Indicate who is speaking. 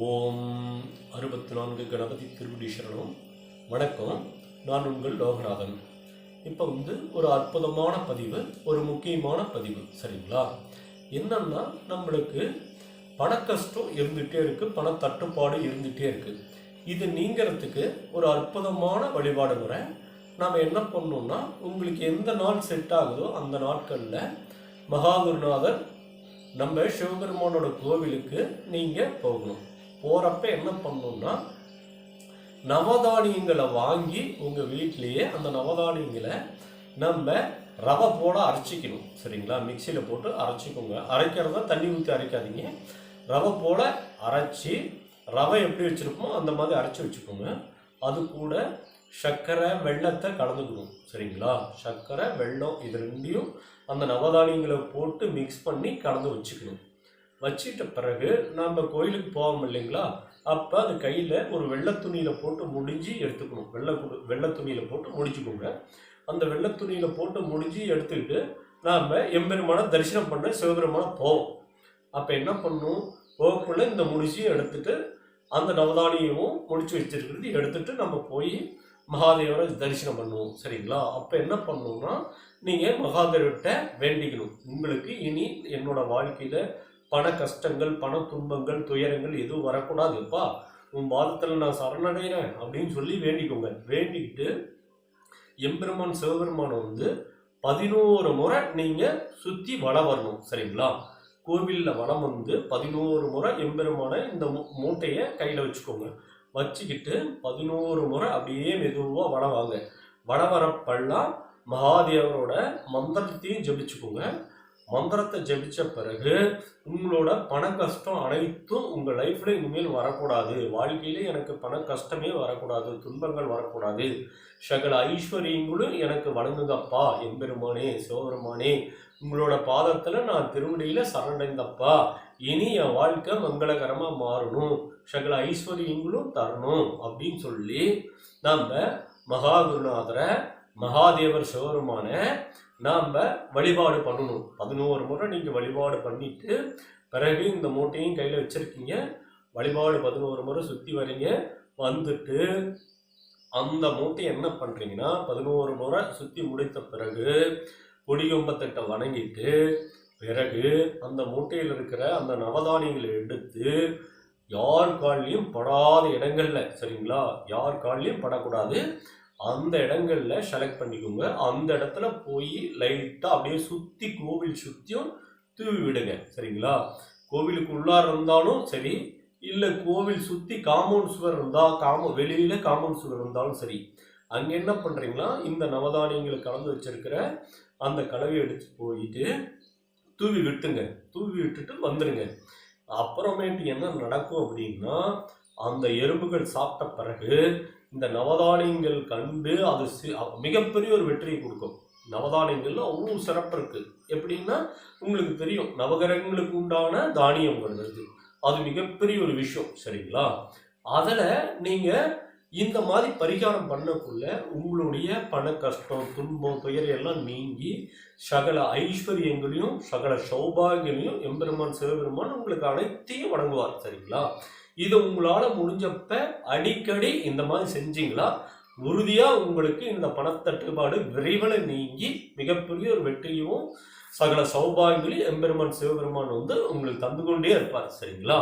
Speaker 1: ஓம் அறுபத்தி நான்கு கணபதி திருவடி சரணம் வணக்கம். நான் உங்கள் லோகநாதன். இப்போ வந்து ஒரு அற்புதமான பதிவு ஒரு முக்கியமான பதிவு சரிங்களா? என்னன்னா நம்மளுக்கு பண கஷ்டம் இருந்துகிட்டே இருக்கு பண தட்டுப்பாடு இருந்துகிட்டே இருக்கு. இது நீங்கிறதுக்கு ஒரு அற்புதமான வழிபாடு முறை. நாம் என்ன பண்ணோம்னா உங்களுக்கு எந்த நாள் செட் ஆகுதோ அந்த நாட்களில் மகாகுருநாதர் நம்ம சிவபெருமானோட கோவிலுக்கு நீங்கள் போகணும். போகிறப்ப என்ன பண்ணணும்னா நவதானியங்களை வாங்கி உங்கள் வீட்டிலேயே அந்த நவதானியங்களை நம்ம ரவை போட அரைச்சிக்கணும். சரிங்களா? மிக்சியில் போட்டு அரைச்சிக்கோங்க. அரைக்கிறத தண்ணி ஊற்றி அரைக்காதீங்க. ரவை போல அரைச்சி ரவை எப்படி வச்சுருப்போமோ அந்த மாதிரி அரைச்சி வச்சுக்கோங்க. அது கூட சர்க்கரை வெள்ளத்தை கலந்துக்கணும். சரிங்களா? சர்க்கரை வெல்லம் இது ரெண்டையும் அந்த நவதானியங்களை போட்டு மிக்ஸ் பண்ணி கலந்து வச்சுக்கணும். வச்சிட்ட பிறகு நம்ம கோயிலுக்கு போவோம் இல்லைங்களா? அப்போ அது கையில் ஒரு வெள்ளை துணியில் போட்டு முடிஞ்சு எடுத்துக்கணும். வெள்ளை கு வெள்ளை துணியில் போட்டு முடிச்சுக்கோங்க. அந்த வெள்ளை துணியில் போட்டு முடிஞ்சு எடுத்துக்கிட்டு நாம் எம்பெருமான தரிசனம் பண்ண சிவபெருமான போவோம். அப்போ என்ன பண்ணும்? போகக்குள்ளே இந்த முடிச்சியும் எடுத்துட்டு அந்த நவதானியமும் முடிச்சு வச்சிருக்கிறது எடுத்துட்டு நம்ம போய் மகாதேவரை தரிசனம் பண்ணுவோம். சரிங்களா? அப்போ என்ன பண்ணணும்னா நீங்கள் மகாதேவர்கிட்ட வேண்டிக்கணும். உங்களுக்கு இனி என்னோட வாழ்க்கையில் பண கஷ்டங்கள் பண துன்பங்கள் துயரங்கள் எதுவும் வரக்கூடாதுப்பா. உன் பாதத்தில் நான் சரணடைகிறேன் அப்படின்னு சொல்லி வேண்டிக்கோங்க. வேண்டிக்கிட்டு எம்பெருமான் சிவபெருமானை வந்து பதினோரு முறை நீங்கள் சுற்றி வளம் வரணும் சரிங்களா? கோவிலில் வளம் வந்து பதினோரு முறை எம்பெருமானை இந்த மூ மூட்டையை கையில் வச்சுக்கோங்க. வச்சுக்கிட்டு பதினோரு முறை அப்படியே மெதுவாக வட வாங்க. வட வரப்பெல்லாம் மகாதேவனோட மந்திரத்தையும் ஜபிச்சுக்கோங்க. மந்திரத்தை ஜபிச்ச பிறகு உங்களோட பண கஷ்டம் அனைத்தும் உங்கள் லைஃப்பில் இனிமேல் வரக்கூடாது. வாழ்க்கையிலே எனக்கு பண கஷ்டமே வரக்கூடாது துன்பங்கள் வரக்கூடாது. சகல ஐஸ்வர்யங்களும் எனக்கு வணங்குங்கப்பா எம்பெருமானே சிவபெருமானே. உங்களோட பாதத்தில் நான் திருவடியில் சரணடைந்தப்பா. இனி என் வாழ்க்கை மங்களகரமாக மாறணும். சகல ஐஸ்வர்யங்களும் தரணும் அப்படின்னு சொல்லி நம்ம மகாகுருநாதரை மகாதேவர் சிவருமான நாம் வழிபாடு பண்ணணும். பதினோரு முறை நீங்கள் வழிபாடு பண்ணிட்டு பிறகு இந்த மூட்டையும் கையில் வச்சுருக்கீங்க. வழிபாடு பதினோரு முறை சுற்றி வரீங்க. வந்துட்டு அந்த மூட்டை என்ன பண்ணுறீங்கன்னா பதினோரு முறை சுற்றி முடித்த பிறகு கொடிகொம்பத்திட்ட வணங்கிட்டு பிறகு அந்த மூட்டையில் இருக்கிற அந்த நவதானியங்களை எடுத்து யார் கால்லையும் படாத இடங்களில் சரிங்களா? யார் கால்லையும் படக்கூடாது. அந்த இடங்கள்ல செலக்ட் பண்ணிக்கோங்க. அந்த இடத்துல போய் லைட்டாக அப்படியே சுற்றி கோவில் சுற்றியும் தூவி விடுங்க. சரிங்களா? கோவிலுக்கு உள்ளார இருந்தாலும் சரி இல்லை கோவில் சுற்றி காம்பவுண்ட் சுவர் இருந்தால் காம வெளியில் காம்பவுண்ட் சுவர் இருந்தாலும் சரி அங்கே என்ன பண்ணுறீங்களா இந்த நவதானியங்களை கலந்து வச்சிருக்கிற அந்த கலவை எடுத்து போயிட்டு தூவி விட்டுங்க தூவி விட்டுட்டு வந்துடுங்க அப்புறமேட்டு என்ன நடக்கும் அப்படின்னா அந்த எறும்புகள் சாப்பிட்ட பிறகு இந்த நவதானியங்கள் கண்டு அது மிகப்பெரிய ஒரு வெற்றியை கொடுக்கும். நவதானியங்கள்ல அவ்வளோ சிறப்பு இருக்குது எப்படின்னா உங்களுக்கு தெரியும் நவகிரகங்களுக்கு உண்டான தானியம் வருது அது மிகப்பெரிய ஒரு விஷயம் சரிங்களா? அதில் நீங்கள் இந்த மாதிரி பரிகாரம் பண்ணக்குள்ள உங்களுடைய பண கஷ்டம் துன்பம் துயர் எல்லாம் நீங்கி சகல ஐஸ்வர்யங்களையும் சகல சௌபாகியங்களையும் எம்பெருமான் சிவபெருமான் உங்களுக்கு அனைத்தையும் வழங்குவார் சரிங்களா? இது உங்களால் முடிஞ்சப்ப அடிக்கடி இந்த மாதிரி செஞ்சீங்களா? உறுதியாக உங்களுக்கு இந்த பணத்தட்டுப்பாடு விரைவில் நீங்கி மிகப்பெரிய ஒரு வெற்றியும் சகல சௌபாகங்களையும் எம்பெருமான் சிவபெருமான் வந்து உங்களுக்கு தந்து கொண்டே இருப்பார் சரிங்களா?